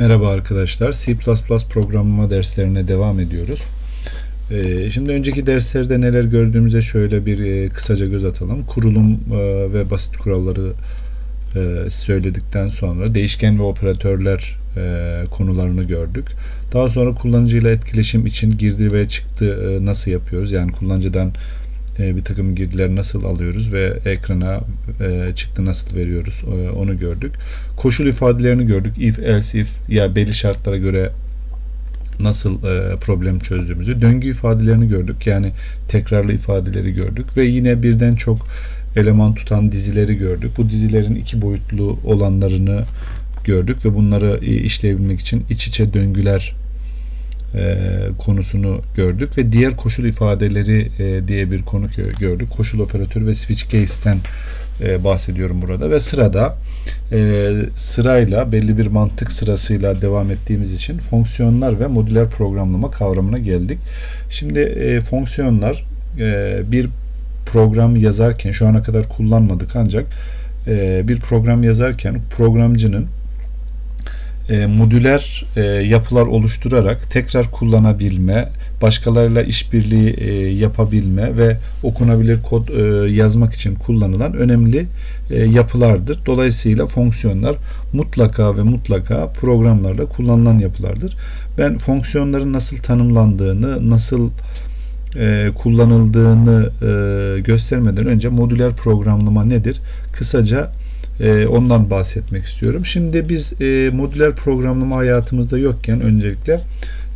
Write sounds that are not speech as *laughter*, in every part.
Merhaba arkadaşlar. C++ programlama derslerine devam ediyoruz. Ee, şimdi önceki derslerde neler gördüğümüze şöyle bir e, kısaca göz atalım. Kurulum e, ve basit kuralları e, söyledikten sonra değişken ve operatörler konularını gördük. Daha sonra kullanıcıyla etkileşim için girdi ve çıktı nasıl yapıyoruz? Yani kullanıcıdan e, bir takım girdiler nasıl alıyoruz ve ekrana e, çıktı nasıl veriyoruz e, onu gördük. Koşul ifadelerini gördük. If, else, if ya belli şartlara göre nasıl problem çözdüğümüzü. Döngü ifadelerini gördük. Yani tekrarlı ifadeleri gördük ve yine birden çok eleman tutan dizileri gördük. Bu dizilerin iki boyutlu olanlarını gördük ve bunları işleyebilmek için iç içe döngüler e, konusunu gördük ve diğer koşul ifadeleri e, diye bir konu gördük. Koşul operatörü ve switch case'ten e, bahsediyorum burada ve sırada e, sırayla belli bir mantık sırasıyla devam ettiğimiz için fonksiyonlar ve modüler programlama kavramına geldik. Şimdi e, fonksiyonlar e, bir program yazarken şu ana kadar kullanmadık ancak e, bir program yazarken programcının e, modüler e, yapılar oluşturarak tekrar kullanabilme, başkalarıyla işbirliği e, yapabilme ve okunabilir kod e, yazmak için kullanılan önemli e, yapılardır. Dolayısıyla fonksiyonlar mutlaka ve mutlaka programlarda kullanılan yapılardır. Ben fonksiyonların nasıl tanımlandığını, nasıl e, kullanıldığını e, göstermeden önce modüler programlama nedir? Kısaca e, ondan bahsetmek istiyorum. Şimdi biz e, modüler programlama hayatımızda yokken öncelikle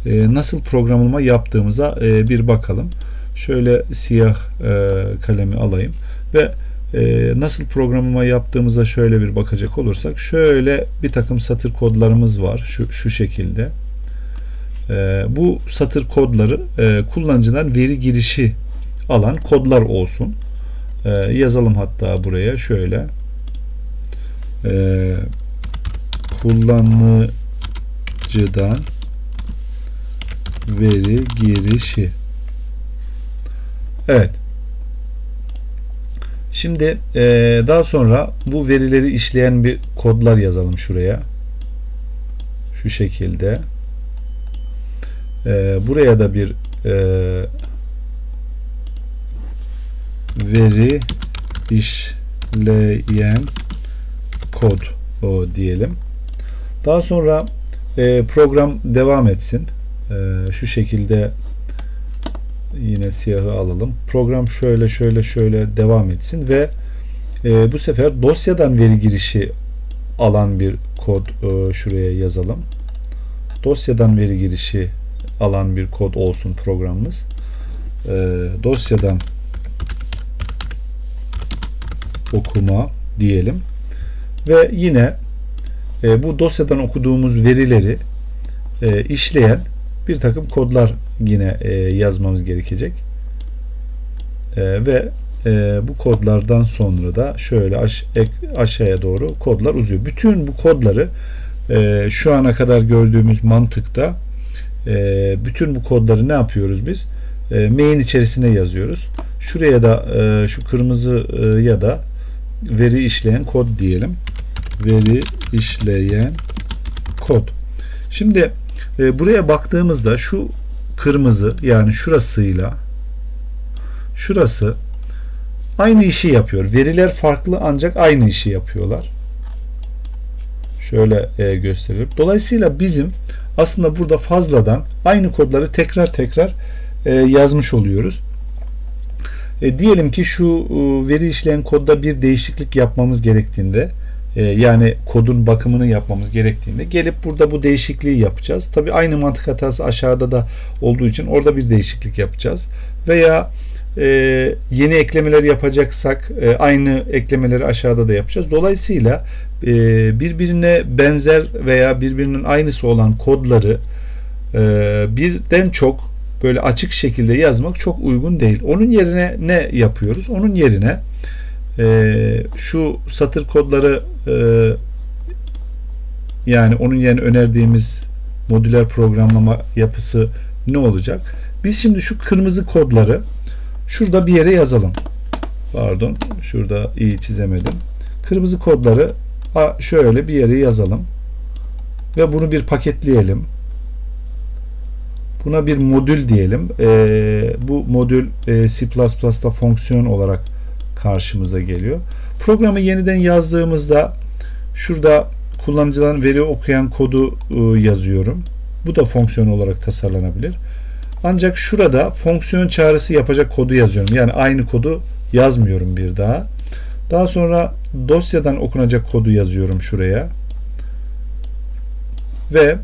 e, nasıl programlama yaptığımıza e, bir bakalım. Şöyle siyah e, kalemi alayım ve e, nasıl programlama yaptığımıza şöyle bir bakacak olursak şöyle bir takım satır kodlarımız var şu, şu şekilde. E, bu satır kodları e, kullanıcıdan veri girişi alan kodlar olsun. E, yazalım hatta buraya şöyle e, kullanıcıdan veri girişi Evet Şimdi e, daha sonra bu verileri işleyen bir kodlar yazalım şuraya. Şu şekilde. E, buraya da bir e, veri işleyen kod o diyelim. Daha sonra e, program devam etsin. E, şu şekilde yine siyahı alalım. Program şöyle şöyle şöyle devam etsin ve e, bu sefer dosyadan veri girişi alan bir kod e, şuraya yazalım. Dosyadan veri girişi alan bir kod olsun programımız. E, dosyadan okuma diyelim. Ve yine e, bu dosyadan okuduğumuz verileri e, işleyen bir takım kodlar yine e, yazmamız gerekecek. E, ve e, bu kodlardan sonra da şöyle aş, ek, aşağıya doğru kodlar uzuyor. Bütün bu kodları e, şu ana kadar gördüğümüz mantıkta e, bütün bu kodları ne yapıyoruz biz? E, main içerisine yazıyoruz. Şuraya da e, şu kırmızı e, ya da veri işleyen kod diyelim veri işleyen kod. Şimdi e, buraya baktığımızda şu kırmızı yani şurasıyla şurası aynı işi yapıyor. Veriler farklı ancak aynı işi yapıyorlar. Şöyle e, göstereyim. Dolayısıyla bizim aslında burada fazladan aynı kodları tekrar tekrar e, yazmış oluyoruz. E, diyelim ki şu e, veri işleyen kodda bir değişiklik yapmamız gerektiğinde yani kodun bakımını yapmamız gerektiğinde gelip burada bu değişikliği yapacağız. Tabi aynı mantık hatası aşağıda da olduğu için orada bir değişiklik yapacağız. Veya e, yeni eklemeler yapacaksak e, aynı eklemeleri aşağıda da yapacağız. Dolayısıyla e, birbirine benzer veya birbirinin aynısı olan kodları e, birden çok böyle açık şekilde yazmak çok uygun değil. Onun yerine ne yapıyoruz? Onun yerine e, şu satır kodları e, yani onun yerine önerdiğimiz modüler programlama yapısı ne olacak? Biz şimdi şu kırmızı kodları şurada bir yere yazalım. Pardon, şurada iyi çizemedim. Kırmızı kodları şöyle bir yere yazalım. ve bunu bir paketleyelim. Buna bir modül diyelim. E, bu modül e, C++'da fonksiyon olarak karşımıza geliyor. Programı yeniden yazdığımızda şurada kullanıcıların veri okuyan kodu e, yazıyorum. Bu da fonksiyon olarak tasarlanabilir. Ancak şurada fonksiyon çağrısı yapacak kodu yazıyorum. Yani aynı kodu yazmıyorum bir daha. Daha sonra dosyadan okunacak kodu yazıyorum şuraya. Ve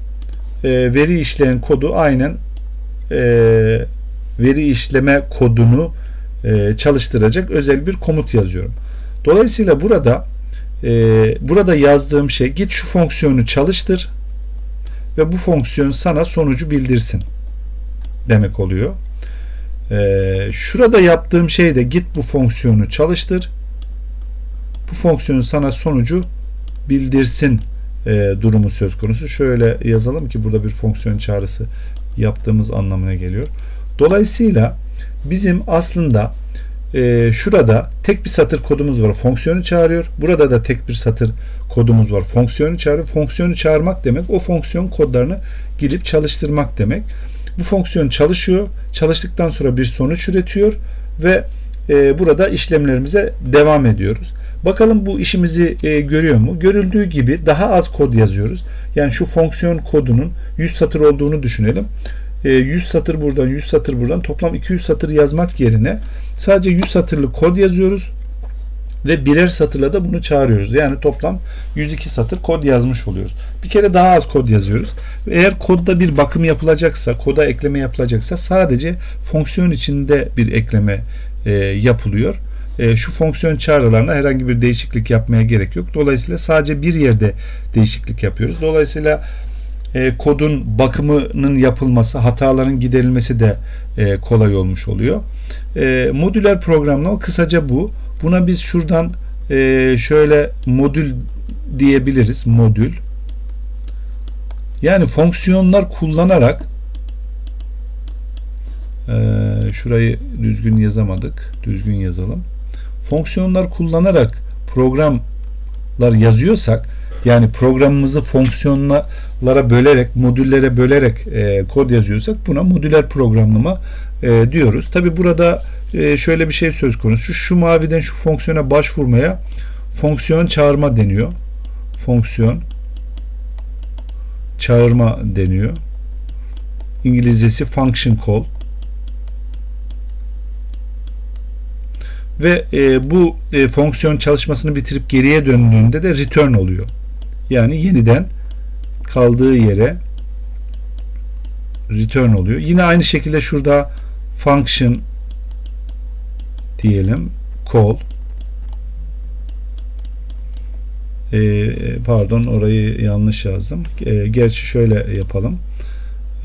e, veri işleyen kodu aynen e, veri işleme kodunu e, çalıştıracak özel bir komut yazıyorum. Dolayısıyla burada e, burada yazdığım şey git şu fonksiyonu çalıştır ve bu fonksiyon sana sonucu bildirsin demek oluyor. E, şurada yaptığım şey de git bu fonksiyonu çalıştır bu fonksiyon sana sonucu bildirsin e, durumu söz konusu. Şöyle yazalım ki burada bir fonksiyon çağrısı yaptığımız anlamına geliyor. Dolayısıyla bizim aslında e, şurada tek bir satır kodumuz var. Fonksiyonu çağırıyor. Burada da tek bir satır kodumuz var. Fonksiyonu çağırıyor. Fonksiyonu çağırmak demek o fonksiyon kodlarını gidip çalıştırmak demek. Bu fonksiyon çalışıyor. Çalıştıktan sonra bir sonuç üretiyor ve e, burada işlemlerimize devam ediyoruz. Bakalım bu işimizi e, görüyor mu? Görüldüğü gibi daha az kod yazıyoruz. Yani şu fonksiyon kodunun 100 satır olduğunu düşünelim. E, 100 satır buradan 100 satır buradan toplam 200 satır yazmak yerine sadece 100 satırlık kod yazıyoruz ve birer satırla da bunu çağırıyoruz. Yani toplam 102 satır kod yazmış oluyoruz. Bir kere daha az kod yazıyoruz. Eğer kodda bir bakım yapılacaksa, koda ekleme yapılacaksa sadece fonksiyon içinde bir ekleme e, yapılıyor e, şu fonksiyon çağrılarına herhangi bir değişiklik yapmaya gerek yok. Dolayısıyla sadece bir yerde değişiklik yapıyoruz. Dolayısıyla e, kodun bakımının yapılması, hataların giderilmesi de e, kolay olmuş oluyor. E, modüler programlama kısaca bu. Buna biz şuradan e, şöyle modül diyebiliriz. Modül. Yani fonksiyonlar kullanarak e, şurayı düzgün yazamadık. Düzgün yazalım fonksiyonlar kullanarak programlar yazıyorsak yani programımızı fonksiyonlara bölerek, modüllere bölerek e, kod yazıyorsak buna modüler programlama e, diyoruz. Tabi burada e, şöyle bir şey söz konusu. Şu, maviden şu fonksiyona başvurmaya fonksiyon çağırma deniyor. Fonksiyon çağırma deniyor. İngilizcesi function call. ve e, bu e, fonksiyon çalışmasını bitirip geriye döndüğünde de return oluyor. Yani yeniden kaldığı yere return oluyor. Yine aynı şekilde şurada function diyelim call e, pardon orayı yanlış yazdım. E, gerçi şöyle yapalım.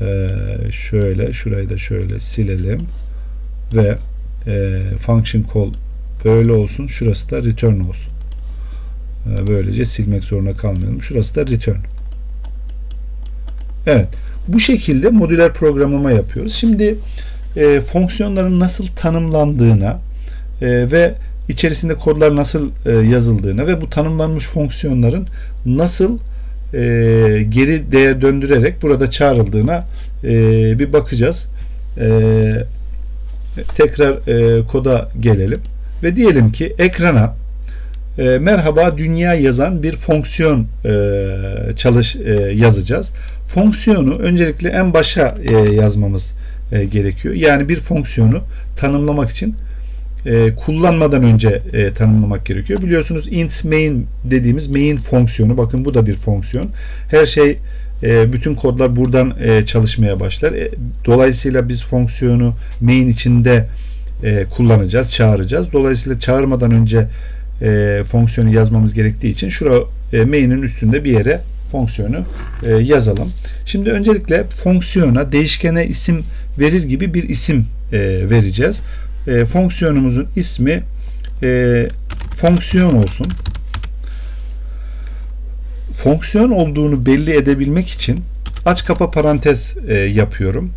E, şöyle şurayı da şöyle silelim ve e, function call böyle olsun. Şurası da return olsun. Ee, böylece silmek zorunda kalmayalım. Şurası da return. Evet. Bu şekilde modüler programlama yapıyoruz. Şimdi e, fonksiyonların nasıl tanımlandığına e, ve içerisinde kodlar nasıl e, yazıldığına ve bu tanımlanmış fonksiyonların nasıl e, geri değer döndürerek burada çağrıldığına e, bir bakacağız. E, tekrar e, koda gelelim. Ve diyelim ki ekrana e, merhaba dünya yazan bir fonksiyon e, çalış e, yazacağız. Fonksiyonu öncelikle en başa e, yazmamız e, gerekiyor. Yani bir fonksiyonu tanımlamak için e, kullanmadan önce e, tanımlamak gerekiyor. Biliyorsunuz int main dediğimiz main fonksiyonu bakın bu da bir fonksiyon. Her şey e, bütün kodlar buradan e, çalışmaya başlar. E, dolayısıyla biz fonksiyonu main içinde e, kullanacağız, çağıracağız. Dolayısıyla çağırmadan önce e, fonksiyonu yazmamız gerektiği için şura e, main'in üstünde bir yere fonksiyonu e, yazalım. Şimdi öncelikle fonksiyona değişkene isim verir gibi bir isim e, vereceğiz. E, fonksiyonumuzun ismi e, fonksiyon olsun. Fonksiyon olduğunu belli edebilmek için aç kapa parantez e, yapıyorum.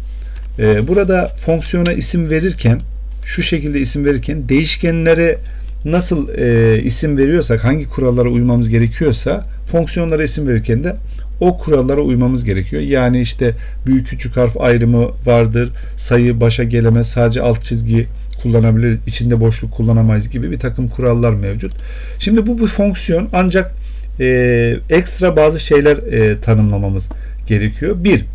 E, burada fonksiyona isim verirken şu şekilde isim verirken değişkenlere nasıl e, isim veriyorsak hangi kurallara uymamız gerekiyorsa fonksiyonlara isim verirken de o kurallara uymamız gerekiyor. Yani işte büyük küçük harf ayrımı vardır. Sayı başa gelemez. Sadece alt çizgi kullanabilir. içinde boşluk kullanamayız gibi bir takım kurallar mevcut. Şimdi bu bir fonksiyon ancak e, ekstra bazı şeyler e, tanımlamamız gerekiyor. Bir,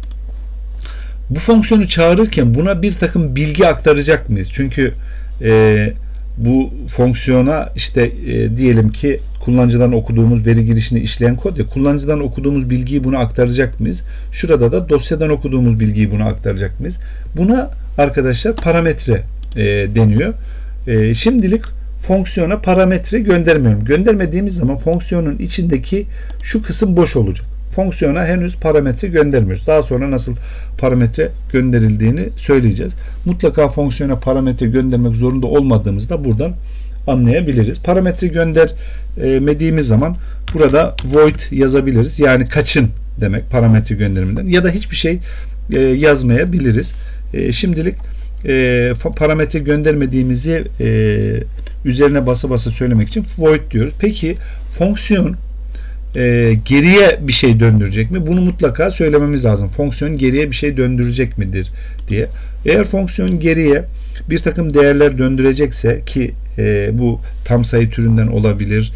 bu fonksiyonu çağırırken buna bir takım bilgi aktaracak mıyız? Çünkü e, bu fonksiyona işte e, diyelim ki kullanıcıdan okuduğumuz veri girişini işleyen kod ya kullanıcıdan okuduğumuz bilgiyi buna aktaracak mıyız? Şurada da dosyadan okuduğumuz bilgiyi buna aktaracak mıyız? Buna arkadaşlar parametre e, deniyor. E, şimdilik fonksiyona parametre göndermiyorum. Göndermediğimiz zaman fonksiyonun içindeki şu kısım boş olacak. Fonksiyona henüz parametre göndermiyoruz. Daha sonra nasıl parametre gönderildiğini söyleyeceğiz. Mutlaka fonksiyona parametre göndermek zorunda olmadığımızı da buradan anlayabiliriz. Parametre göndermediğimiz zaman burada void yazabiliriz. Yani kaçın demek parametre gönderiminden ya da hiçbir şey e, yazmayabiliriz. E, şimdilik e, parametre göndermediğimizi üzerine basa basa söylemek için void diyoruz. Peki fonksiyon geriye bir şey döndürecek mi? Bunu mutlaka söylememiz lazım. Fonksiyon geriye bir şey döndürecek midir diye. Eğer fonksiyon geriye bir takım değerler döndürecekse ki e, bu tam sayı türünden olabilir,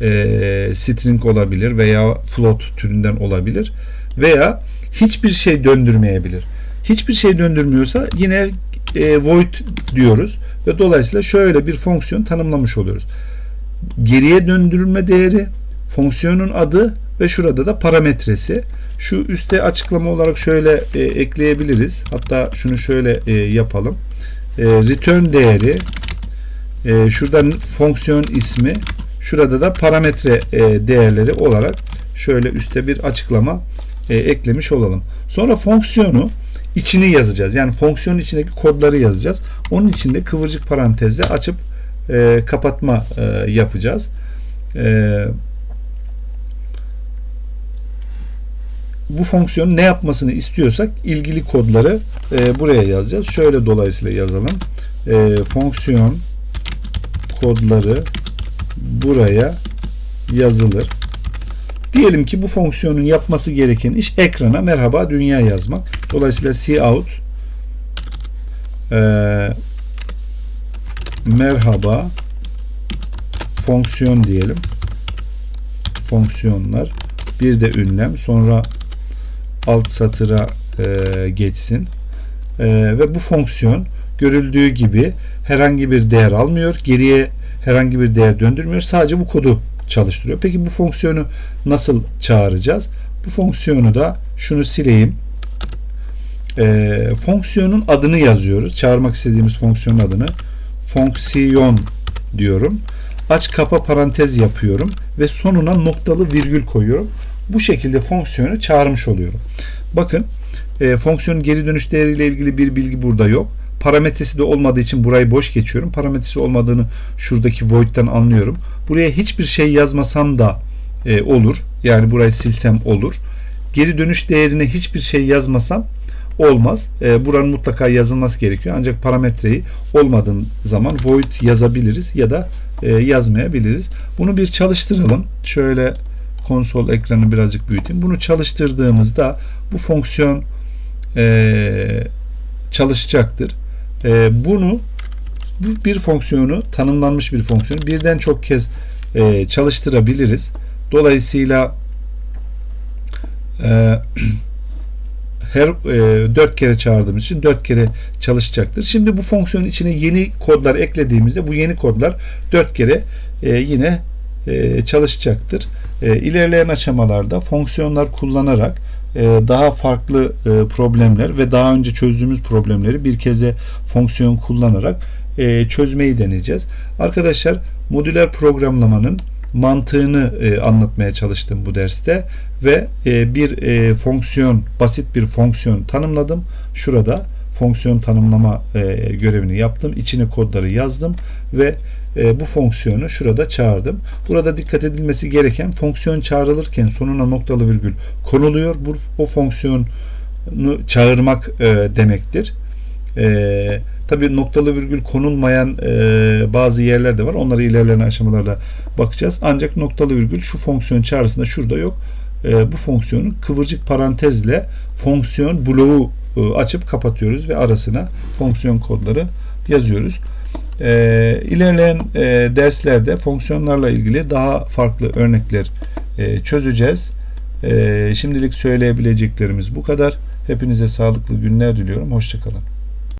e, string olabilir veya float türünden olabilir veya hiçbir şey döndürmeyebilir. Hiçbir şey döndürmüyorsa yine e, void diyoruz ve dolayısıyla şöyle bir fonksiyon tanımlamış oluyoruz. Geriye döndürülme değeri, fonksiyonun adı ve şurada da parametresi. Şu üstte açıklama olarak şöyle e, ekleyebiliriz. Hatta şunu şöyle e, yapalım. E, return değeri e, şuradan fonksiyon ismi şurada da parametre e, değerleri olarak şöyle üstte bir açıklama e, eklemiş olalım. Sonra fonksiyonu içini yazacağız. Yani fonksiyonun içindeki kodları yazacağız. Onun için de kıvırcık parantezle açıp e, kapatma e, yapacağız. E, bu fonksiyonun ne yapmasını istiyorsak ilgili kodları e, buraya yazacağız. Şöyle dolayısıyla yazalım. E, fonksiyon kodları buraya yazılır. Diyelim ki bu fonksiyonun yapması gereken iş ekrana merhaba dünya yazmak. Dolayısıyla cout e, merhaba fonksiyon diyelim. Fonksiyonlar bir de ünlem sonra alt satıra e, geçsin. E, ve bu fonksiyon görüldüğü gibi herhangi bir değer almıyor. Geriye herhangi bir değer döndürmüyor. Sadece bu kodu çalıştırıyor. Peki bu fonksiyonu nasıl çağıracağız? Bu fonksiyonu da şunu sileyim. E, fonksiyonun adını yazıyoruz. Çağırmak istediğimiz fonksiyonun adını. Fonksiyon diyorum. Aç kapa parantez yapıyorum ve sonuna noktalı virgül koyuyorum. Bu şekilde fonksiyonu çağırmış oluyorum. Bakın e, fonksiyonun geri dönüş değeriyle ilgili bir bilgi burada yok. Parametresi de olmadığı için burayı boş geçiyorum. Parametresi olmadığını şuradaki void'den anlıyorum. Buraya hiçbir şey yazmasam da e, olur. Yani burayı silsem olur. Geri dönüş değerine hiçbir şey yazmasam olmaz. E, buranın mutlaka yazılması gerekiyor. Ancak parametreyi olmadığın zaman void yazabiliriz ya da e, yazmayabiliriz. Bunu bir çalıştıralım. Şöyle konsol ekranı birazcık büyüteyim. Bunu çalıştırdığımızda bu fonksiyon e, çalışacaktır. E, bunu bu bir fonksiyonu tanımlanmış bir fonksiyon birden çok kez e, çalıştırabiliriz. Dolayısıyla e, *clears throat* her e, 4 kere çağırdığımız için 4 kere çalışacaktır. Şimdi bu fonksiyonun içine yeni kodlar eklediğimizde bu yeni kodlar 4 kere e, yine e, çalışacaktır. E, ilerleyen aşamalarda fonksiyonlar kullanarak e, daha farklı e, problemler ve daha önce çözdüğümüz problemleri bir kez de fonksiyon kullanarak çözmeyi deneyeceğiz. Arkadaşlar modüler programlamanın mantığını anlatmaya çalıştım bu derste ve bir fonksiyon basit bir fonksiyon tanımladım. Şurada fonksiyon tanımlama görevini yaptım. İçine kodları yazdım ve e, bu fonksiyonu şurada çağırdım. Burada dikkat edilmesi gereken fonksiyon çağrılırken sonuna noktalı virgül konuluyor. Bu o fonksiyonu çağırmak e, demektir. E, Tabi noktalı virgül konulmayan e, bazı yerler de var. Onları ilerleyen aşamalarda bakacağız. Ancak noktalı virgül şu fonksiyon çağrısında şurada yok. e, bu fonksiyonu kıvırcık parantezle fonksiyon bloğu e, açıp kapatıyoruz ve arasına fonksiyon kodları yazıyoruz. E, ilerleyen e, derslerde fonksiyonlarla ilgili daha farklı örnekler e, çözeceğiz. E, şimdilik söyleyebileceklerimiz bu kadar. Hepinize sağlıklı günler diliyorum. Hoşçakalın.